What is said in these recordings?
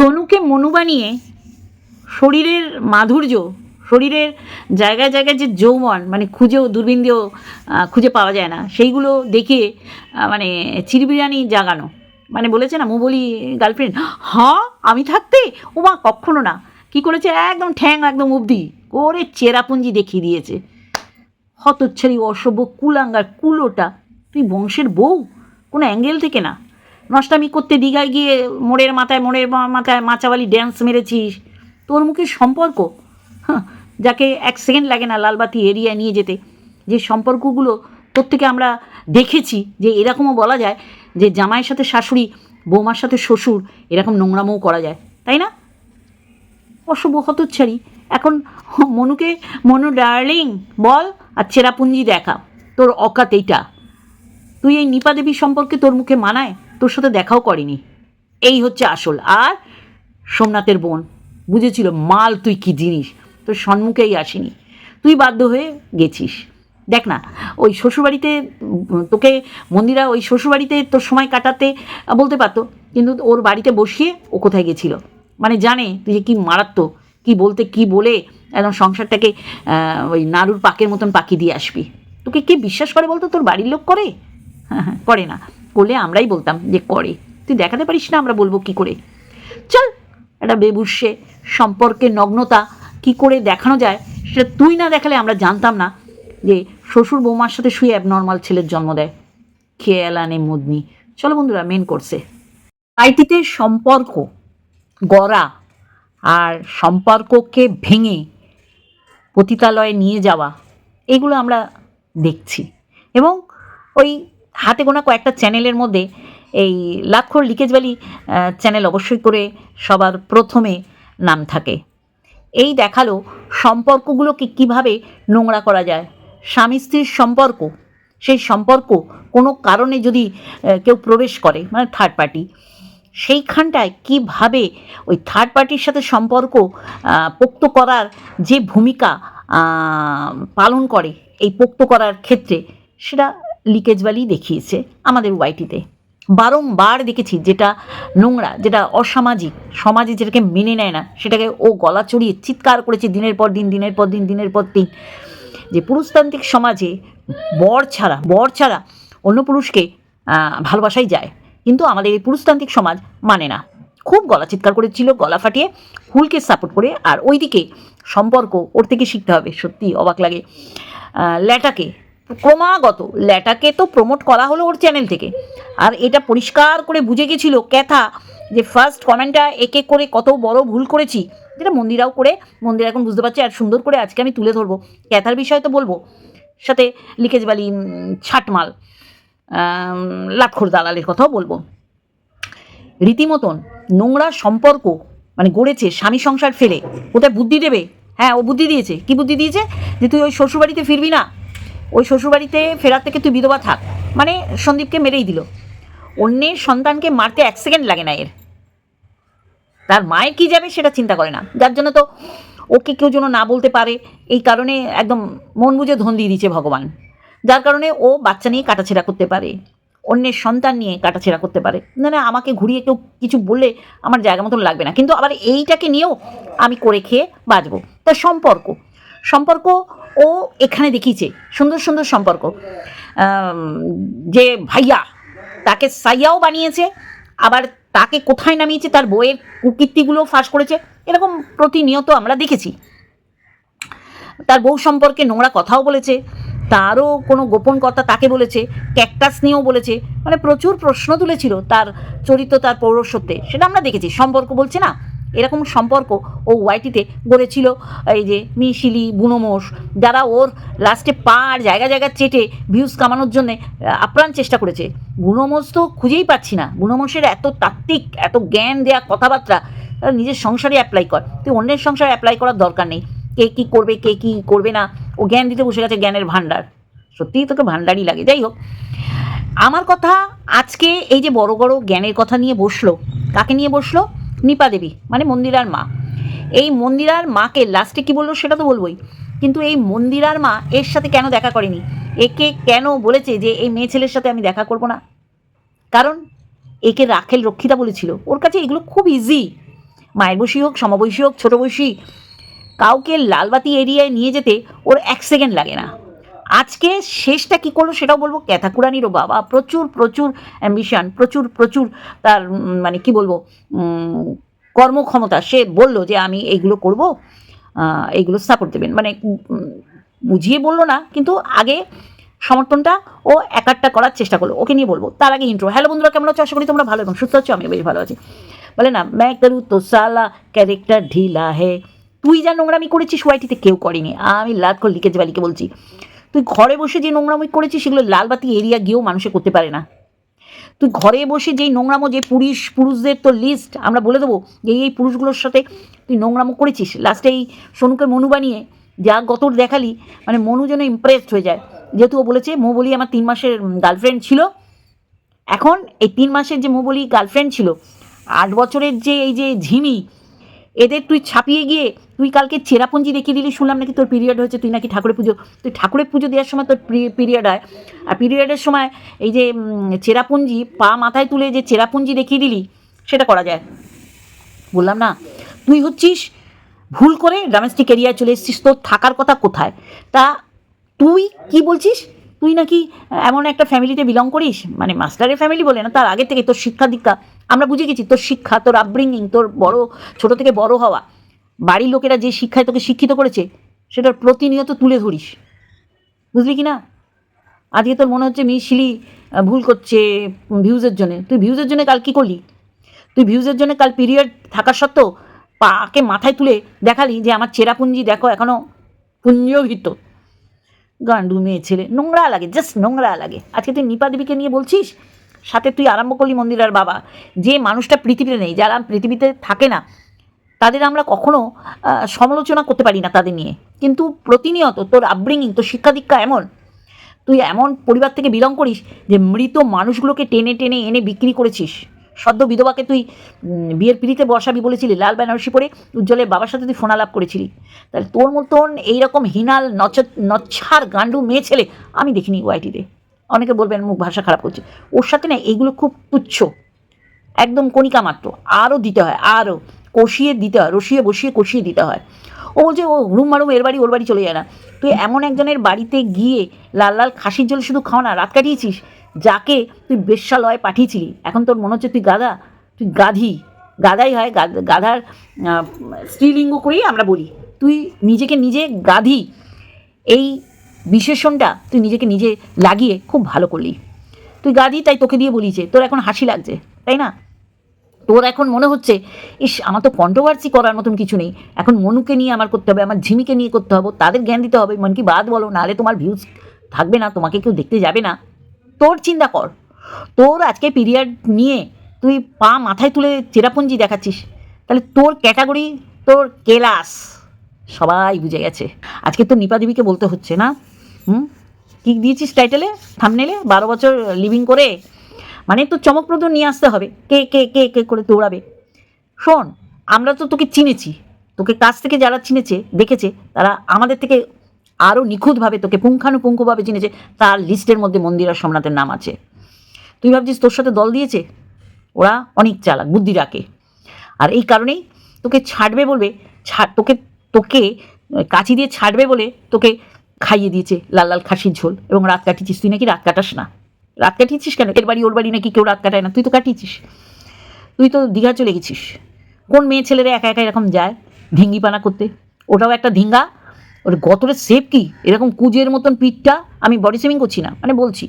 সোনুকে মনু বানিয়ে শরীরের মাধুর্য, শরীরের জায়গায় জায়গায় যে যৌবন মানে খুঁজেও দূরবীন দিয়েও খুঁজে পাওয়া যায় না, সেইগুলো দেখে মানে চিরবিরানি জাগানো। মানে বলেছে না মু বলি গার্লফ্রেন্ড হ্যাঁ আমি থাকতে? ও মা, কখনো না। কি করেছে? একদম ঠ্যাং, একদম অবধি করে চেরাপুঞ্জি দেখিয়ে দিয়েছে। হতচ্ছারি অসভ্য, কুলাঙ্গার, কুলোটা। তুই বংশের বউ? কোনো অ্যাঙ্গেল থেকে না। নষ্টামি করতে দীঘায় গিয়ে মোড়ের মাথায় মোড়ের মাথায় মাচাবালি ড্যান্স মেরেছিস। তোর মুখে সম্পর্ক? যাকে এক সেকেন্ড লাগে না লালবাতি এরিয়ায় নিয়ে যেতে। যে সম্পর্কগুলো তোর থেকে আমরা দেখেছি, যে এরকমও বলা যায় যে জামাইয়ের সাথে শাশুড়ি, বৌমার সাথে শ্বশুর, এরকম নোংরামও করা যায়। তাই না? অশুভ হতচ্ছাড়ি এখন মনুকে, মনু ডার্লিং বল, আর চেরাপুঞ্জি দেখা। তোর অকাত এইটা। তুই এই নিপা দেবী সম্পর্কে তোর মুখে মানায়? তোর সাথে দেখাও করেনি। এই হচ্ছে আসল। আর সোমনাথের বোন, বুঝেছিল মাল তুই কি জিনিস? তোর সম্মুখেই আসেনি। তুই বাধ্য হয়ে গেছিস। দেখ না, ওই শ্বশুরবাড়িতে তোকে মন্দিরা ওই শ্বশুরবাড়িতে তোর সময় কাটাতে বলতে পারতো, কিন্তু ওর বাড়িতে বসিয়ে ও কোথায় গেছিল? মানে জানে তুই যে কী মারাত্মক, কী বলতে কি বলে একদম সংসারটাকে ওই নাড়ুর পাকের মতন পাকি দিয়ে আসবি। তোকে কে বিশ্বাস করে বলতো তোর বাড়ির লোক করে? করে না। করলে আমরাই বলতাম যে করে। তুই দেখাতে পারিস না আমরা বলব কি করে? চল, একটা বেবুসে সম্পর্কে নগ্নতা কি করে দেখানো যায় সেটা তুই না দেখালে আমরা জানতাম না যে শ্বশুর বৌমার সাথে শুয়ে অ্যাবনর্মাল ছেলের জন্ম দেয়। খেয়াল আনে মুদনি। চলো বন্ধুরা মেন করছে আইটিতে সম্পর্ক, গড়া আর সম্পর্ককে ভেঙে পতিতালয়ে নিয়ে যাওয়া, এগুলো আমরা দেখছি। এবং ওই হাতে গোনা কয়েকটা চ্যানেলের মধ্যে এই লাক্ষর লিকেজ ভ্যালি চ্যানেল অবশ্যই করে সবার প্রথমে নাম থাকে। এই দেখাল সম্পর্কগুলোকে কীভাবে নোংরা করা যায়। স্বামী স্ত্রীর সম্পর্ক, সেই সম্পর্ক কোনো কারণে যদি কেউ প্রবেশ করে মানে থার্ড পার্টি সেইখানটায় কীভাবে ওই থার্ড পার্টির সাথে সম্পর্ক পোক্ত করার যে ভূমিকা পালন করে এই পোক্ত করার ক্ষেত্রে, সেটা লিকেজওয়ালি দেখিয়েছে আমাদের ওয়াইটিতে বারংবার দেখেছি যেটা নোংরা, যেটা অসামাজিক, সমাজে যেটাকে মেনে নেয় না, সেটাকে ও গলা চড়িয়ে চিৎকার করেছে দিনের পর দিন, দিনের পর দিন, দিনের পর দিন। যে পুরুষতান্ত্রিক সমাজে বর ছাড়া বর ছাড়া অন্য পুরুষকে ভালোবাসাই যায়। কিন্তু আমাদের এই পুরুষতান্ত্রিক সমাজ মানে না। খুব গলা চিৎকার করেছিল, গলা ফাটিয়ে হুলকে সাপোর্ট করে, আর ওইদিকে সম্পর্ক ওর থেকে শিখতে হবে সত্যি অবাক লাগে। ল্যাটাকে ক্রমাগত ল্যাটাকে তো প্রমোট করা হলো ওর চ্যানেল থেকে। আর এটা পরিষ্কার করে বুঝে গেছিল ক্যাথা যে ফার্স্ট কমেন্টটা এক এক করে কত বড় ভুল করেছি, যেটা মন্দিরাও করে, মন্দির এখন বুঝতে পারছে আর সুন্দর করে আজকে আমি তুলে ধরবো। ক্যাথার বিষয় তো বলব। সাথে লিকেজ বালি ছাটমাল লাটখোর দালালের কথাও বলব। রীতিমতন নোংরা সম্পর্ক মানে গড়েছে স্বামী সংসার ফেলে। ওটা বুদ্ধি দেবে? হ্যাঁ ও বুদ্ধি দিয়েছে। কি বুদ্ধি দিয়েছে? যে তুই ওই শ্বশুরবাড়িতে ফিরবি না? ওই শ্বশুরবাড়িতে ফেরার থেকে তুই বিধবা থাক। মানে সন্দীপকে মেরেই দিল। অন্যের সন্তানকে মারতে এক সেকেন্ড লাগে না এর। তার মায়ের কী যাবে সেটা চিন্তা করে না। যার জন্য তো ওকে কেউ যেন না বলতে পারে, এই কারণে একদম মন বুঝে ধন দিয়ে দিচ্ছে ভগবান। যার কারণে ও বাচ্চা নিয়ে কাটাছেড়া করতে পারে। অন্যের সন্তান নিয়ে কাটাছেড়া করতে পারে। না না, আমাকে ঘুরিয়ে কেউ কিছু বললে আমার জায়গা মতন লাগবে না। কিন্তু আবার এইটাকে নিয়েও আমি করে খেয়ে বাঁচবো। তার সম্পর্ক। সম্পর্ক ও এখানে দেখিয়েছে। সুন্দর সুন্দর সম্পর্ক। যে ভাইয়া তাকে সাইয়াও বানিয়েছে, আবার তাকে কোথায় নামিয়েছে, তার বইয়ের কুকীর্তিগুলো ফাঁস করেছে, এরকম প্রতিনিয়ত আমরা দেখেছি। তার বউ সম্পর্কে নোংরা কথাও বলেছে, তারও কোনো গোপন কথা তাকে বলেছে, ক্যাকটাস নিয়েও বলেছে মানে প্রচুর প্রশ্ন তুলেছিল তার চরিত্র, তার পৌরসত্বে সেটা আমরা দেখেছি। সম্পর্ক বলছে না এরকম সম্পর্ক ও ওয়াইটিতে গড়েছিল এই যে মিশিলি, বুনোমোষ, যারা ওর লাস্টে পা আর জায়গা জায়গা চেটে ভিউজ কামানোর জন্যে আপ্রাণ চেষ্টা করেছে। বুনোমোষ তো খুঁজেই পাচ্ছি না। বুনোমোষের এত তাত্ত্বিক, এত জ্ঞান দেয়া কথাবার্তা নিজের সংসারে অ্যাপ্লাই কর। তুই অন্যের সংসারে অ্যাপ্লাই করার দরকার নেই। কে কী করবে, কে কী করবে না, ও জ্ঞান দিতে বসে গেছে জ্ঞানের ভাণ্ডার। সত্যিই তোকে ভাণ্ডারই লাগে। যাই হোক, আমার কথা আজকে এই যে বড় বড় জ্ঞানের কথা নিয়ে বসল, কাকে নিয়ে বসল? নিপা দেবী মানে মন্দিরার মা। এই মন্দিরার মাকে লাস্টে কি বলল সেটা তো বলবোই। কিন্তু এই মন্দিরার মা এর সাথে কেন দেখা করেনি? একে কেন বলেছে যে এই মেয়ে ছেলের সাথে আমি দেখা করব না? কারণ একে রাখেল রক্ষিতা বলেছিল। ওর কাছে এগুলো খুব ইজি মায়ের বয়সী হোক, সমবয়সী হোক, ছোটো বয়সী, কাউকে লালবাতি এরিয়ায় নিয়ে যেতে ওর এক সেকেন্ড লাগে না। আজকে শেষটা কি করল সেটাও বলব। ক্যাথাকুরানিরও বাবা প্রচুর প্রচুর অ্যাম্বিশন প্রচুর প্রচুর তার মানে কি বলব কর্মক্ষমতা। সে বলল যে, আমি এইগুলো করব এইগুলো সাপোর্ট দেবেন। মানে বুঝিয়ে বলল না, কিন্তু আগে সমর্থনটা ও একারটা করার চেষ্টা করল। ওকে নিয়ে বলব। তার আগে ইন্ট্রো হ্যালো বন্ধুরা, কেমন আছো? আশা করি তোমরা ভালো এবং সুস্থ আছো আমি বেশ ভালো আছি। বলে না ম্যাক করু তো সালা, ক্যারেক্টার ঢিলা হে। তুই যা নোংরামি করেছিস ওয়াইটিতে কেউ করেনি। আমি লাভ করে লিখেছি বালিকে বলছি। তুই ঘরে বসে যে নোংরামি করেছিস, সেগুলো লালবাতি এরিয়া গিয়েও মানুষে করতে পারে না। তুই ঘরে বসে যেই নোংরামো, যে পুরুষ, পুরুষদের তো লিস্ট আমরা বলে দেবো যে এই পুরুষগুলোর সাথে তুই নোংরামো করেছিস। লাস্টে এই সোনুকে মনু বানিয়ে যা গতর দেখালি মানে মনু যেন ইমপ্রেসড হয়ে যায়। যেহেতু ও বলেছে, মো বলি আমার তিন মাসের গার্লফ্রেন্ড ছিল। এখন এই তিন মাসের যে মো বলি গার্লফ্রেন্ড ছিল, আট বছরের যে এই যে ঝিমি এদের তুই ছাপিয়ে গিয়ে তুই কালকে চেরাপুঞ্জি দেখিয়ে দিলি, শুনলাম নাকি তোর পিরিয়ড হয়েছে, তুই নাকি ঠাকুরের পুজো। তুই ঠাকুরের পুজো দেওয়ার সময় তোর পিরিয়ড হয়। আর পিরিয়ডের সময় এই যে চেরাপুঞ্জি পা মাথায় তুলে যে চেরাপুঞ্জি দেখিয়ে দিলি, সেটা করা যায়। বললাম না, তুই হচ্ছিস ভুল করে ডোমেস্টিক এরিয়ায় চলে এসেছিস, তোর থাকার কথা কোথায়? তা তুই কি বলছিস? তুই নাকি এমন একটা ফ্যামিলিতে বিলং করিস? মানে মাস্টারের ফ্যামিলি বলে না, তার আগে থেকে তোর শিক্ষা দীক্ষা। আমরা বুঝে গেছি, তোর শিক্ষা, তোর আপব্রিঙ্গিং তোর বড়, ছোট থেকে বড় হওয়া। বাড়ির লোকেরা যে শিক্ষায় তোকে শিক্ষিত করেছে, সেটার প্রতিনিয়ত তুলে ধরিস। বুঝলি কি না আজকে তোর মনে হচ্ছে মিশিলি ভুল করছে ভিউজের জন্য। তুই ভিউজের জন্য কাল কী করলি? তুই ভিউজের জন্য কাল পিরিয়ড থাকা সত্ত্বেও, পাকে মাথায় তুলে দেখালি যে আমার চেরাপুঞ্জি দেখো এখনও পুঞ্জভিত। গান্ডু মেয়ে ছেলে। নোংরা লাগে জাস্ট নোংরা লাগে। আজকে তুই নিপা দেবীকে নিয়ে বলছিস? সাথে তুই আরম্ভ করলি মন্দিরার বাবা। যে মানুষটা পৃথিবীতে নেই, যারা পৃথিবীতে থাকে না, তাদের আমরা কখনো সমালোচনা করতে পারি না তাদের নিয়ে। কিন্তু প্রতিনিয়ত তোর আপব্রিঙ্গিং তোর শিক্ষা দীক্ষা এমন। তুই এমন পরিবার থেকে বিলং করিস যে মৃত মানুষগুলোকে টেনে টেনে এনে বিক্রি করেছিস। সদ্য বিধবাকে তুই বিয়ের পিড়িতে বসাবি বলেছিলি, লাল বেনারসি পরে উজ্জ্বলের বাবার সাথে তুই ফোনালাপ করেছিলি। তাহলে তোর মতন এইরকম হিনাল নচ নচ্ছার, গান্ডু মেয়ে ছেলে আমি দেখিনি ওয়াইটিতে। অনেকে বলবেন মুখ ভাষা খারাপ করছে। ওর সাথে না এগুলো খুব তুচ্ছ। একদম কণিকা মাত্র। আরও দিতে হয়, আরও। কষিয়ে দিতে হয়, রসিয়ে বসিয়ে কষিয়ে দিতে হয়। ও বলছে, ও রুম মারুম, এর বাড়ি, ওর বাড়ি চলে যায় না। তুই এমন একজনের বাড়িতে গিয়ে লাল লাল খাসির জল শুধু খাওয়া না, রাত কাটিয়েছিস? যাকে তুই বেশ্যালয়ে পাঠিয়েছিলি। এখন তোর মনে হচ্ছে তুই গাধা? তুই গাধি। গাধাই হয় গাধার স্ত্রীলিঙ্গ করেই আমরা বলি। তুই নিজেকে নিজে গাধি। এই বিশেষণটা তুই নিজেকে নিজে লাগিয়ে খুব ভালো করলি। তুই গাধি, তাই তোকে দিয়ে বলিছে তোর এখন হাসি লাগছে, তাই না? তোর এখন মনে হচ্ছে, ইস, আমার তো কন্ট্রোভার্সি করার মতন কিছু নেই। এখন মনুকে নিয়ে আমার করতে হবে, আমার ঝিমিকে নিয়ে করতে হবে, তাদের জ্ঞান দিতে হবে। মন কি বাদ বলো, নাহলে তোমার ভিউজ থাকবে না, তোমাকে কেউ দেখতে যাবে না। তোর চিন্তা কর। তোর আজকে পিরিয়ড নিয়ে তুই পা মাথায় তুলে চেরাপুঞ্জি দেখাচ্ছিস। তাহলে তোর ক্যাটাগরি তোর কেলাস। সবাই বুঝে গেছে। আজকে তো নিপা দেবীকে বলতে হচ্ছে না। হুম? কী দিয়েছিস টাইটেলে থামনেলে বারো বছর লিভিং করে? মানে তো চমকপ্রদ নিয়ে আসতে হবে। কে কে কে কে করে দৌড়াবে? শোন, আমরা তো তোকে চিনেছি। তোকে কাছ থেকে যারা চিনেছে, দেখেছে, তারা আমাদের থেকে আরও নিখুঁতভাবে তোকে পুঙ্খানুপুঙ্খভাবে চিনেছে, তার লিস্টের মধ্যে মন্দিরা সোমনাথের নাম আছে। তুই ভাবছিস তোর সাথে দল দিয়েছে? ওরা অনেক চালাক, বুদ্ধি রাখে। আর এই কারণেই তোকে ছাড়বে বলবে, ছাড়, তোকে তোকে কাঁচি দিয়ে ছাড়বে বলে তোকে খাইয়ে দিয়েছে লাল লাল খাসির ঝোল। এবং রাত কাটিয়েছিস, তুই নাকি রাত কাটাস না। রাত কাটিয়েছিস কেন? এর বাড়ি, ওর বাড়ি নাকি কেউ রাত কাটায় না। তুই তো কাটিয়েছিস। তুই তো দীঘা চলে গেছিস। কোন মেয়ে ছেলেরা একা একা এরকম যায় ধিঙ্গিপানা করতে? ওটাও একটা ধিঙ্গা। ওর গতরের সেপ কি? এরকম কুজের মতন পিঠটা আমি বডি সেভিং করছি না। মানে বলছি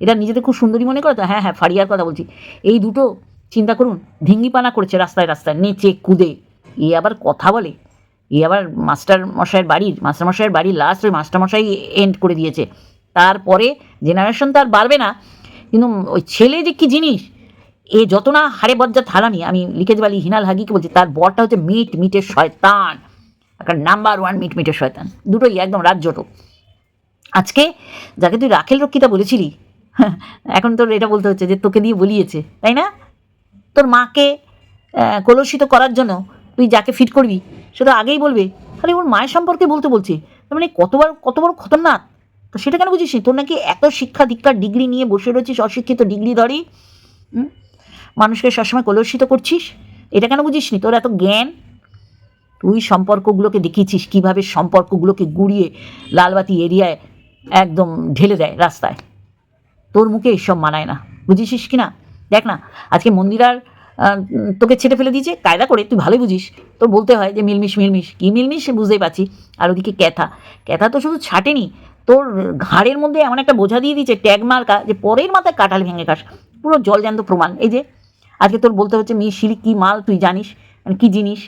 এরা নিজেদের খুব সুন্দরী মনে করে তো? হ্যাঁ হ্যাঁ ফাড়িয়ার কথা বলছি। এই দুটো, চিন্তা করুন ধিঙ্গিপানা করেছে রাস্তায় রাস্তায়, নেচে কুদে। এ আবার কথা বলে। এ আবার মাস্টার মশাইয়ের বাড়ির মাস্টার মশাইয়ের বাড়ির লাস্ট ওই মাস্টার মশাই এন্ড করে দিয়েছে। তারপরে জেনারেশন তো আর বাড়বে না। কিন্তু ওই ছেলে যে কী জিনিস? এ যত না হারে বজ্জা থালামি আমি লিখে দেবালি হিনাল হাগিকে বলছি, তার বরটা হচ্ছে মিট মিটের শয়তান। একটা নাম্বার ওয়ান মিট মিটের শয়তান। দুটোই একদম রাজ্যটো। আজকে যাকে তুই রাখেল রক্ষিতা বলেছিলি এখন তোর এটা বলতে হচ্ছে যে তোকে দিয়ে বলিয়েছে তাই না? তোর মাকে আহ, কলুষিত করার জন্য তুই যাকে ফিট করবি সেটা আগেই বলবে। আরে ওর মায়ের সম্পর্কে বলতে বলছে। মানে কতবার কত বড় খতরনাক? তো সেটা কেন বুঝিস তোর নাকি এত শিক্ষা দীক্ষার ডিগ্রি নিয়ে বসে রয়েছিস অশিক্ষিত ডিগ্রি ধরি? মানুষকে সবসময় কলুষিত করছিস? এটা কেন বুঝিস নি? তোর এত জ্ঞান তুই সম্পর্কগুলোকে দেখিয়েছিস, কীভাবে সম্পর্কগুলোকে গুড়িয়ে লালবাতি এরিয়ায় একদম ঢেলে দেয় রাস্তায়। তোর মুখে এসব মানায় না। বুঝেছিস কি না? দেখ না, আজকে মন্দিরার তোকে ছেটে ফেলে দিয়েছে, কায়দা করে, তুই ভালোই বুঝিস। তোর বলতে হয় যে মিলমিশ মিলমিশ। কী মিলমিশ? বুঝতেই পারছি। আর ওদিকে ক্যাথা। ক্যাথা তো শুধু ছাটেনি। তোর ঘাড়ের মধ্যে এমন একটা বোঝা দিয়ে দিয়েছে, ট্যাগ মার্কা যে পরের মাথায় কাঁঠাল ভেঙে খাস। পুরো জলজান্ত প্রমাণ। এই যে, আজকে তোর বলতে হচ্ছে মেয়ে শিলি, কী মাল তুই জানিস? মানে কী জিনিস?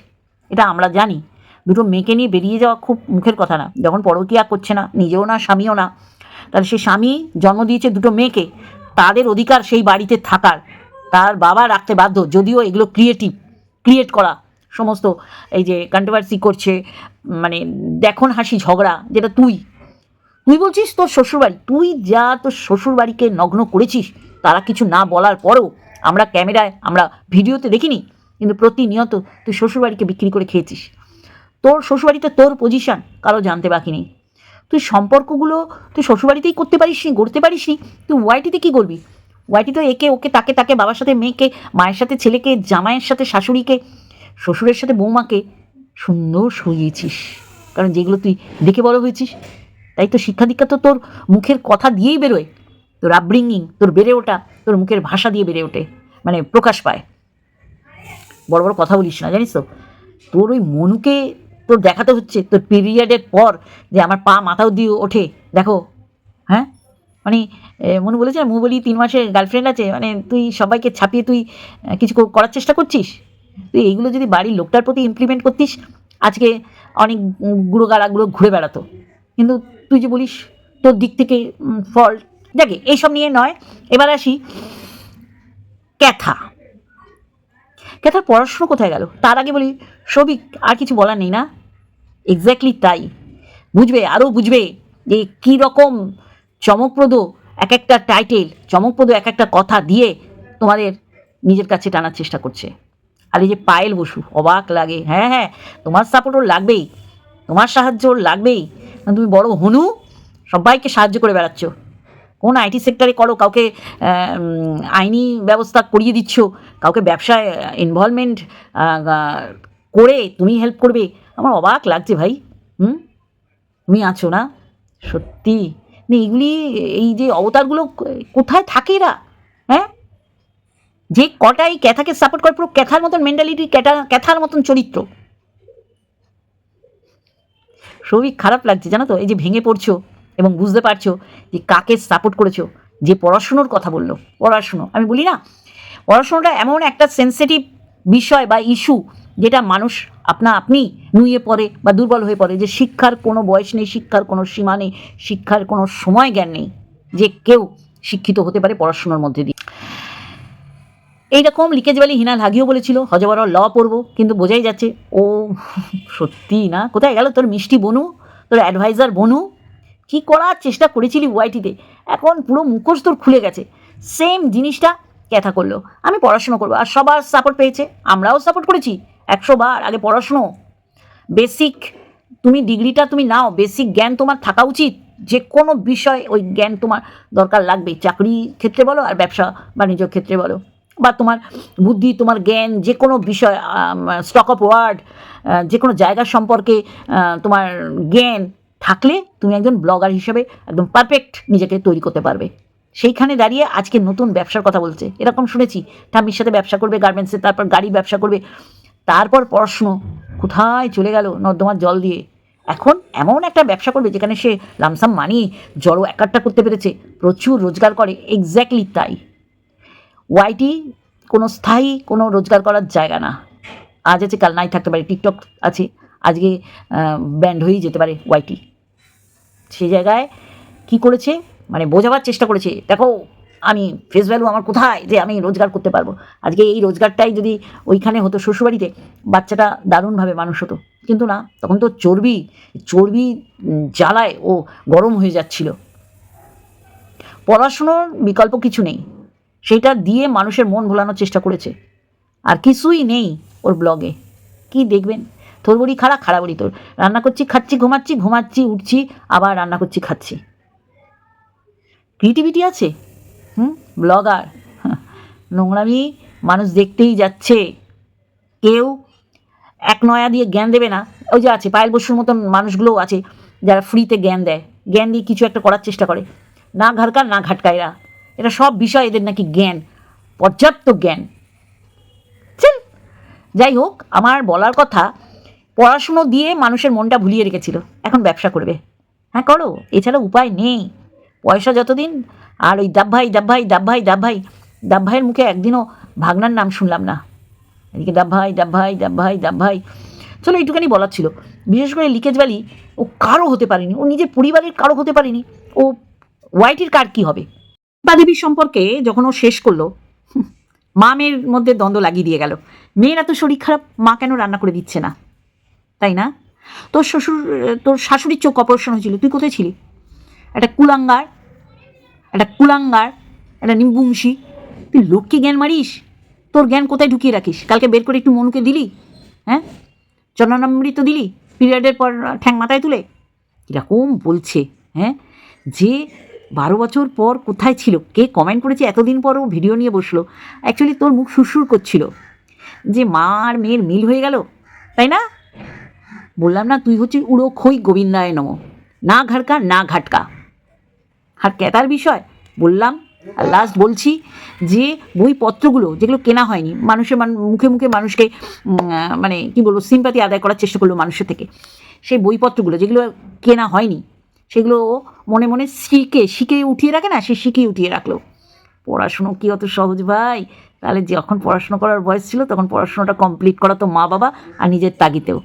এটা আমরা জানি। দুটো মেয়েকে নিয়ে বেরিয়ে যাওয়া খুব মুখের কথা না। যখন পরকিয়া করছে না, নিজেও না, স্বামীও না, তাহলে সে স্বামী জন্ম দিয়েছে দুটো মেয়েকে। তাদের অধিকার সেই বাড়িতে থাকার। তার বাবা রাখতে বাধ্য। যদিও এগুলো ক্রিয়েটিভ ক্রিয়েট করা। সমস্ত এই যে কন্ট্রোভার্সি করছে মানে দেখন হাসি ঝগড়া, যেটা তুই। তুই বলছিস তোর শ্বশুরবাড়ি। তুই যা তোর শ্বশুরবাড়িকে নগ্ন করেছিস, তারা কিছু না বলার পরেও আমরা ক্যামেরায়, আমরা ভিডিওতে দেখিনি। কিন্তু প্রতিনিয়ত তুই শ্বশুরবাড়িকে বিক্রি করে খেয়েছিস। তোর শ্বশুরবাড়িতে তোর পজিশন কারও জানতে বাকি নেই। তুই সম্পর্কগুলো তুই শ্বশুরবাড়িতেই করতে পারিস নি গড়তে পারিস নি তুই ওয়াইটিতে কী করবি? ওয়াইটি তো একে, ওকে, তাকে তাকে, বাবার সাথে, মেয়েকে, মায়ের সাথে, ছেলেকে, জামাইয়ের সাথে, শাশুড়িকে, শ্বশুরের সাথে, বৌমাকে সুন্দর সইয়েছিস কারণ যেগুলো তুই দেখে বড় হয়েছিস, তাই তো শিক্ষা দীক্ষা তো তোর মুখের কথা দিয়েই বেরোয়। তোর আপব্রিঙ্গিং তোর বেড়ে ওঠা, তোর মুখের ভাষা দিয়ে বেড়ে ওঠে মানে প্রকাশ পায়। বড় বড় কথা বলিস না, জানিস তো? তোর ওই মনুকে তোর দেখাতে হচ্ছে, তোর পিরিয়ডের পর যে আমার পা মাথাও দিয়ে ওঠে, দেখো হ্যাঁ? মানে মনু বলেছে, মু বলি তিন মাসের গার্লফ্রেন্ড আছে মানে তুই সবাইকে ছাপিয়ে তুই কিছু করার চেষ্টা করছিস? তুই এইগুলো যদি বাড়ির লোকটার প্রতি ইমপ্লিমেন্ট করতিস, আজকে অনেক গুঁড়ো গাড়াগুলো ঘুরে বেড়াতো। কিন্তু তুই যে বলিস, তোর দিক থেকে ফল্ট দেখে, এইসব নিয়ে নয়। এবার আসি, ক্যাথা। ক্যাথার পড়াশুনো কোথায় গেল? তার আগে বলি সবিক আর কিছু বলার নেই না? এক্স্যাক্টলি তাই। বুঝবে আরও বুঝবে যে কী রকম চমকপ্রদ এক একটা টাইটেল চমকপ্রদ এক একটা কথা দিয়ে তোমাদের নিজের কাছে টানার চেষ্টা করছে। আর এই যে পায়েল বসু, অবাক লাগে। হ্যাঁ হ্যাঁ তোমার সাপোর্ট ওর লাগবেই। তোমার সাহায্য ওর লাগবেই। তুমি বড় হনু, সবাইকে সাহায্য করে বেড়াচ্ছ। কোন আইটি সেক্টরে করো, কাউকে আইনি ব্যবস্থা করিয়ে দিচ্ছ, কাউকে ব্যবসায় ইনভলভমেন্ট করে তুমি হেল্প করবে। আমার অবাক লাগছে ভাই, হুম? তুমি আছো না? সত্যি। না, এগুলি, এই যে অবতারগুলো কোথায় থাকে এরা? হ্যাঁ? যে কটাই ক্যাথাকে সাপোর্ট করে, পুরো ক্যাথার মতন মেন্টালিটি ক্যাটা, ক্যাথার মতন চরিত্র। সবই খারাপ লাগছে, জানো তো? এই যে ভেঙে পড়ছো। এবং বুঝতে পারছ যে কাকে সাপোর্ট করেছ? যে পড়াশুনোর কথা বলল। পড়াশুনো। আমি বলি না, পড়াশুনোটা এমন একটা সেন্সিটিভ বিষয় বা ইস্যু যেটা মানুষ আপনা আপনি নুয়ে পড়ে বা দুর্বল হয়ে পড়ে যে শিক্ষার কোনো বয়স নেই, শিক্ষার কোনো সীমা নেই, শিক্ষার কোনো সময় জ্ঞান নেই যে কেউ শিক্ষিত হতে পারে পড়াশুনোর মধ্যে দিয়ে। এইরকম লিকেজ ভ্যালি হিনাল হাগিও বলেছিল হজবর ল পড়ব, কিন্তু বোঝাই যাচ্ছে, ও সত্যি না? কোথায় গেল তোর মিষ্টি বনু? তোর অ্যাডভাইজার বনু? কি করার চেষ্টা করেছিলি ওয়াইটিতে? এখন পুরো মুখোশ তোর খুলে গেছে। সেম জিনিসটা ক্যাথা করল। আমি পড়াশুনো করব আর সবার সাপোর্ট পেয়েছে। আমরাও সাপোর্ট করেছি। একশো বার আগে পড়াশুনো। বেসিক তুমি ডিগ্রিটা তুমি নাও। বেসিক জ্ঞান তোমার থাকা উচিত। যে কোনো বিষয় ওই জ্ঞান তোমার দরকার লাগবে। চাকরি ক্ষেত্রে বলো আর ব্যবসা বাণিজ্য ক্ষেত্রে বলো। বা তোমার বুদ্ধি, তোমার জ্ঞান যে কোনো বিষয় স্টক অফ ওয়ার্ড যে কোনো জায়গা সম্পর্কে তোমার জ্ঞান থাকলে তুমি একজন ব্লগার হিসেবে একদম পারফেক্ট নিজেকে তৈরি করতে পারবে। সেইখানে দাঁড়িয়ে আজকে নতুন ব্যবসার কথা বলছে। এরকম শুনেছি, ঠাম্মির সাথে ব্যবসা করবে গার্মেন্টসে তারপর গাড়ি ব্যবসা করবে। তারপর পড়াশুনো কোথায় চলে গেল নর্দমার জল দিয়ে? এখন এমন একটা ব্যবসা করবে যেখানে সে লামসাম মানি জড়ো একাট্টা করতে পেরেছে, প্রচুর রোজগার করে এক্স্যাক্টলি তাই। ওয়াইটি কোনো স্থায়ী কোনো রোজগার করার জায়গা না। আজ আছে, কাল নাই থাকতে পারে টিকটক আছে, আজকে ব্যান্ড হয়েই যেতে পারে ওয়াইটি সে জায়গায় কি করেছে? মানে বোঝাবার চেষ্টা করেছে, দেখো, আমি ফেস ভ্যালু আমার কোথায় যে আমি রোজগার করতে পারব? আজকে এই রোজগারটাই যদি ওইখানে হতো শ্বশুরবাড়িতে, বাচ্চাটা দারুণভাবে মানুষ হতো। কিন্তু না, তখন তো চর্বি চর্বি জ্বালায় ও গরম হয়ে যাচ্ছিল। পড়াশুনোর বিকল্প কিছু নেই। সেটা দিয়ে মানুষের মন ভোলানোর চেষ্টা করেছে। আর কিছুই নেই ওর ব্লগে কি দেখবেন? তোর বড়ি খাড়া খাড়া বড়ি তোর। রান্না করছি, খাচ্ছি, ঘুমাচ্ছি ঘুমাচ্ছি, উঠছি, আবার রান্না করছি, খাচ্ছি। ক্রিয়েটিভিটি আছে? হুম? ব্লগার নোংরামি মানুষ দেখতেই যাচ্ছে। কেউ এক নয়া দিয়ে জ্ঞান দেবে না। ওই যে আছে, পায়েল বসুর মতন মানুষগুলোও আছে, যারা ফ্রিতে জ্ঞান দেয়। জ্ঞান দিয়ে কিছু একটা করার চেষ্টা করে। না ঘাটকা না ঘাটকায়রা এটা সব বিষয় এদের নাকি জ্ঞান, পর্যাপ্ত জ্ঞান। যাই হোক, আমার বলার কথা পড়াশুনো দিয়ে মানুষের মনটা ভুলিয়ে রেখেছিল। এখন ব্যবসা করবে। হ্যাঁ করো। এছাড়া উপায় নেই। পয়সা যতদিন, আর ওই দাবভাই দাবভাই দাবভাই দাবভাই দাবভাইয়ের মুখে একদিনও ভাগনার নাম শুনলাম না। এদিকে দাবভাই দাবভাই দাবভাই দাবভাই চলো, এইটুখানি বলার ছিল। বিশেষ করে লিকেজ ভ্যালি, ও কারও হতে পারেনি। ও নিজের পরিবারের কারও হতে পারেনি। ও ওয়াইটির কার কি হবে? দেবীর সম্পর্কে যখন ও শেষ করল মা মেয়ের মধ্যে দ্বন্দ্ব লাগিয়ে দিয়ে গেল। মেয়েরা তো শরীর খারাপ, মা কেন রান্না করে দিচ্ছে না? তাই না? তোর শ্বশুর, তোর শাশুড়ির চোখ অপারেশন হয়েছিল। তুই কোথায় ছিলি? একটা কুলাঙ্গার একটা কুলাঙ্গার, একটা নিম্বুংশী। তুই লোককে জ্ঞান মারিস? তোর জ্ঞান কোথায় ঢুকিয়ে রাখিস? কালকে বের করে একটু মনুকে দিলি? হ্যাঁ? চন্দ্রনামৃত দিলি? পিরিয়ডের পর ঠ্যাং মাথায় তুলে? এরকম বলছে হ্যাঁ? যে বারো বছর পর কোথায় ছিল? কে কমেন্ট করেছে? এতদিন পরও ভিডিও নিয়ে বসল। অ্যাকচুয়ালি তোর মুখ সুরসুর করছিল। যে মা আর মেয়ের মিল হয়ে গেল, তাই না? বললাম, না, তুই হচ্ছে উড়ো খই গোবিন্দায় নম। না ঘাটকা না ঘাটকা। আর ক্যাতার বিষয়? বললাম, আর লাস্ট বলছি যে বইপত্রগুলো যেগুলো কেনা হয়নি, মানুষের মান, মুখে মুখে মানুষকে মানে কি বলব সিম্পাতি আদায় করার চেষ্টা করল মানুষের থেকে। সেই বইপত্রগুলো যেগুলো কেনা হয়নি, সেগুলো মনে মনে শিখে শিখে উঠিয়ে রাখে না, সে শিখে উঠিয়ে রাখল। পড়াশুনো কি অত সহজ ভাই? তাহলে যখন পড়াশুনো করার বয়স ছিল, তখন পড়াশোনাটা কমপ্লিট করা তো মা বাবা আর নিজের তাগিতেও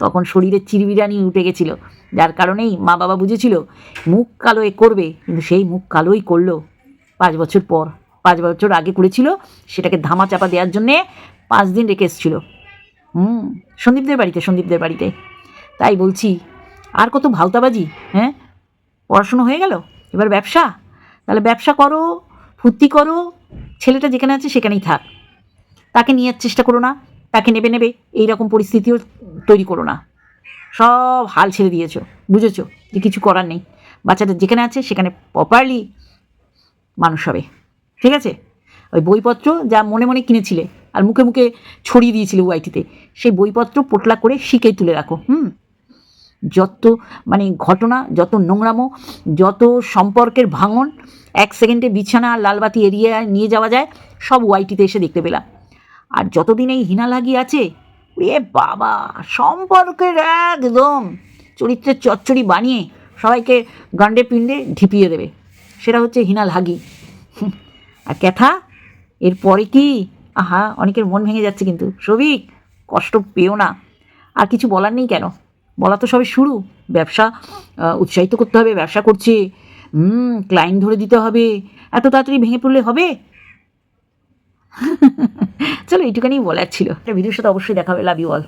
তখন শরীরে চিরবিরানি উঠে গেছিল। যার কারণেই মা বাবা বুঝেছিল, মুখ কালো এ করবে, কিন্তু সেই মুখ কালোই করল। পাঁচ বছর পর, পাঁচ বছর আগে করেছিল, সেটাকে ধামা চাপা দেওয়ার জন্যে পাঁচ দিন রেখে এসেছিল। হুম, সন্দীপদের বাড়িতে সন্দীপদের বাড়িতে। তাই বলছি, আর কত ভাওতাবাজি হ্যাঁ? পড়াশুনো হয়ে গেল? এবার ব্যবসা? তাহলে ব্যবসা করো, ফুর্তি করো, ছেলেটা যেখানে আছে সেখানেই থাক। তাকে নেওয়ার চেষ্টা করো না। তাকে নেবে নেবে, এইরকম পরিস্থিতিও তৈরি করো না। সব হাল ছেড়ে দিয়েছ, বুঝেছ যে কিছু করার নেই। বাচ্চাটা যেখানে আছে সেখানে প্রপারলি মানুষ হবে। ঠিক আছে? ওই বইপত্র যা মনে মনে কিনেছিলে আর মুখে মুখে ছড়িয়ে দিয়েছিলে ওয়াইটিতে সেই বইপত্র পোটলা করে শিখেই তুলে রাখো, হুম? যত মানে ঘটনা, যত নোংরামো, যত সম্পর্কের ভাঙন, এক সেকেন্ডে বিছানা আর লালবাতি এড়িয়ে নিয়ে যাওয়া যায়, সব ওয়াইটিতে এসে দেখতে পেলাম। আর যতদিন এই হিনা লাগি আছে এ বাবা, সম্পর্কের একদম চরিত্রের চচ্চড়ি বানিয়ে সবাইকে গান্ডে পিণ্ডে ঢিপিয়ে দেবে। সেটা হচ্ছে হিনা লাগি। আর ক্যাথা এরপরে কি? আহা, অনেকের মন ভেঙে যাচ্ছে কিন্তু। সবিক কষ্ট পেও না। আর কিছু বলার নেই কেন? বলা তো সবে শুরু। ব্যবসা উৎসাহিত করতে হবে, ব্যবসা করছে। হুম ক্লায়েন্ট ধরে দিতে হবে। এত তাড়াতাড়ি ভেঙে পড়লে হবে? চলো এইটুখানি বলার ছিল। ভিডিওর সাথে অবশ্যই দেখা হবে। Love you all